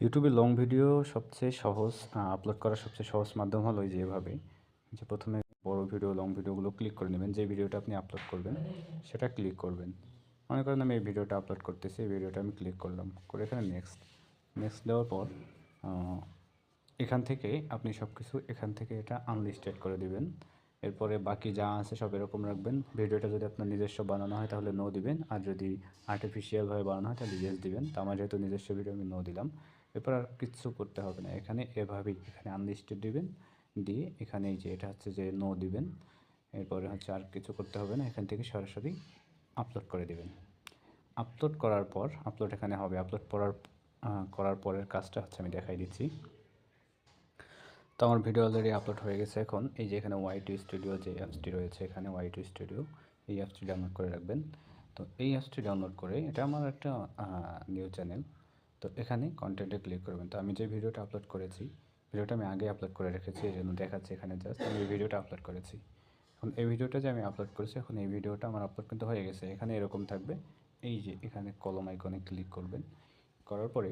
ইউটিউবে long video সবচেয়ে সহজ আপলোড করার সবচেয়ে সহজ মাধ্যম হলো এই যে যে প্রথমে বড় ভিডিও লং ভিডিওগুলো ক্লিক করে নেবেন। যে ভিডিওটা আপনি আপলোড করবেন, সেটা ক্লিক করবেন। মনে করেন আমি এই ভিডিওটা আপলোড করতেছি, এই ভিডিওটা আমি ক্লিক করলাম। করে এখানে নেক্সট নেক্সট দেওয়ার পর এখান থেকে আপনি সব কিছু এখান থেকে এটা আনলিস্টেড করে দিবেন। এরপরে বাকি যা আছে সব এরকম রাখবেন। ভিডিওটা যদি আপনার নিজস্ব বানানো হয় তাহলে নো দিবেন। আর যদি আর্টিফিশিয়ালভাবে বানানো হয় তাহলে ইয়েস দিবেন। তো আমার যেহেতু নিজস্ব ভিডিও আমি নো দিলাম। এরপর আর কিচ্ছু করতে হবে না। এখানে এভাবেই, এখানে আনলিস্টেড দিবেন, দিয়ে এখানে এই যে এটা হচ্ছে যে নো দিবেন, এরপরে হচ্ছে আর কিছু করতে হবে না, এখান থেকে সরাসরি আপলোড করে দিবেন। আপলোড করার পর আপলোড এখানে হবে। আপলোড করার করার পরের কাজটা হচ্ছে আমি দেখাই দিচ্ছি। তো আমার ভিডিও অলরেডি আপলোড হয়ে গেছে এখন। এই যে এখানে ওয়াই টু স্টুডিও যে অ্যাপসটি রয়েছে, এখানে ওয়াই টু স্টুডিও এই অ্যাপসটি ডাউনলোড করে রাখবেন। তো এই অ্যাপসটি ডাউনলোড করে, এটা আমার একটা নিউ চ্যানেল তো এখানে কন্টেন্টে ক্লিক করবেন। তো আমি যে ভিডিওটা আপলোড করেছি, ভিডিওটা আমি আগে আপলোড করে রেখেছি, এই জন্য দেখাচ্ছি এখানে জাস্ট আমি এই ভিডিওটা আপলোড করেছি। এখন এই ভিডিওটা যে আমি আপলোড করেছি, এখন এই ভিডিওটা আমার আপলোড কিন্তু হয়ে গেছে। এখানে এরকম থাকবে, এই যে এখানে কলম আইকনে ক্লিক করবেন। করার পরে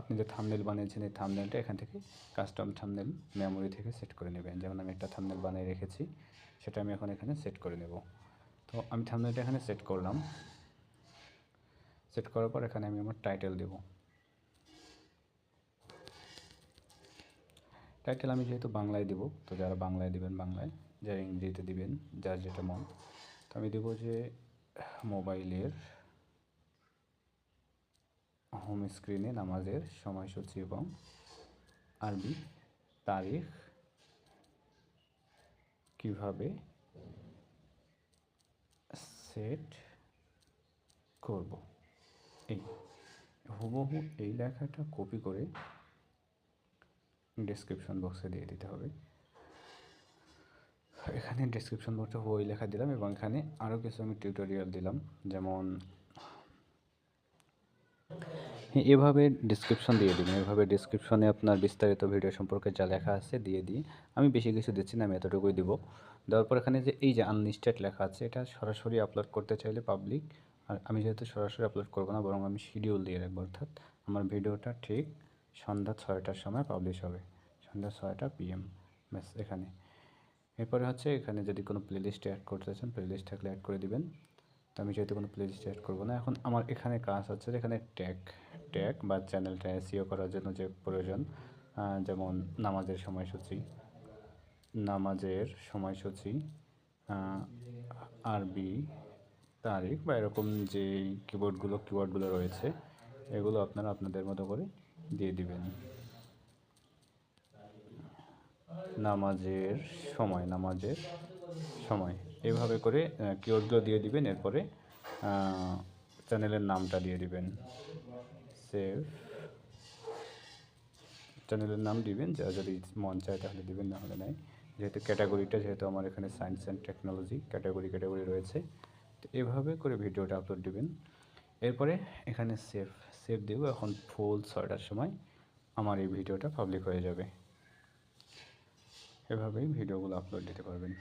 আপনি যে থামনেল বানিয়েছেন, এই থামনেলটা এখান থেকে কাস্টম থামনেল মেমোরি থেকে সেট করে নেবেন। যেমন আমি একটা থামনেল বানিয়ে রেখেছি, সেটা আমি এখন এখানে সেট করে নেব। তো আমি থামনেলটা এখানে সেট করলাম। সেট করার পর এখানে আমি আমার টাইটেল দেব। টাইটেল আমি যেহেতু বাংলায় দিব, তো যারা বাংলায় দেবেন বাংলায়, যারা ইংরেজিতে দিবেন, যার যেটা মন, তো আমি দেবো যে মোবাইলের হোম স্ক্রিনে নামাজের সময়সূচি এবং আরবি তারিখ কীভাবে সেট করব। এই হুবহু এই লেখাটা কপি করে ডেসক্রিপশন বক্সে দিয়ে দিতে হবে। এখানে ডেসক্রিপশন বক্সে ওই লেখা দিলাম এবং এখানে আরও কিছু আমি টিউটোরিয়াল দিলাম। যেমন, এভাবে ডিসক্রিপশন দিয়ে দিন এভাবে ডিসক্রিপশনে আপনার বিস্তারিত ভিডিও সম্পর্কে যা লেখা আছে দিয়ে দিই। আমি বেশি কিছু দিচ্ছি না, আমি এতটুকুই দিব। দেওয়ার পর এখানে যে এই যে আনলিস্টেড লেখা আছে, এটা সরাসরি আপলোড করতে চাইলে পাবলিক আর আমি যেহেতু সরাসরি আপলোড করব না, বরং আমি শিডিউল দিয়ে রাখব, অর্থাৎ আমার ভিডিওটা ঠিক সন্ধ্যা ছয়টার সময় পাবলিশ হবে। সন্ধ্যা ছয়টা পিএম ব্যাস, এখানে। এরপরে হচ্ছে এখানে যদি কোনো প্লেলিস্টে অ্যাড করতে চান প্লেলিস্ট থাকলে অ্যাড করে দিবেন। তো আমি যেহেতু কোনো প্লেলিস্ট অ্যাড করব না, এখন আমার এখানে কাজ হচ্ছে এখানে ট্যাগ ট্যাগ বা চ্যানেলটা এসিও করার জন্য যে প্রয়োজন যেমন নামাজের সময়সূচি নামাজের সময়সূচি আরবি, তারিখ বা এরকম যে কিবোর্ডগুলো কিওয়ার্ডগুলো রয়েছে, এগুলো আপনারা আপনাদের মতো করে দিয়ে দিবেন। নামাজের সময় নামাজের সময়। এভাবে করে কিওয়ার্ডগুলো দিয়ে দিবেন, এরপরে চ্যানেলের নামটা দিয়ে দিবেন। সেভ। চ্যানেলের নাম দিবেন, যা যদি মন চায় তাহলে দিবেন, না হলে নাই। যেহেতু ক্যাটাগরিটা, যেহেতু আমার এখানে science and technology category category রয়েছে। তো এভাবে করে ভিডিওটা আপলোড দিবেন। এরপরে এখানে সেভ। সেভ দেব এখন ফুল ছয়টার সময় আমার এই ভিডিওটা পাবলিক হয়ে যাবে। এভাবেই ভিডিওগুলো আপলোড দিতে পারবেন।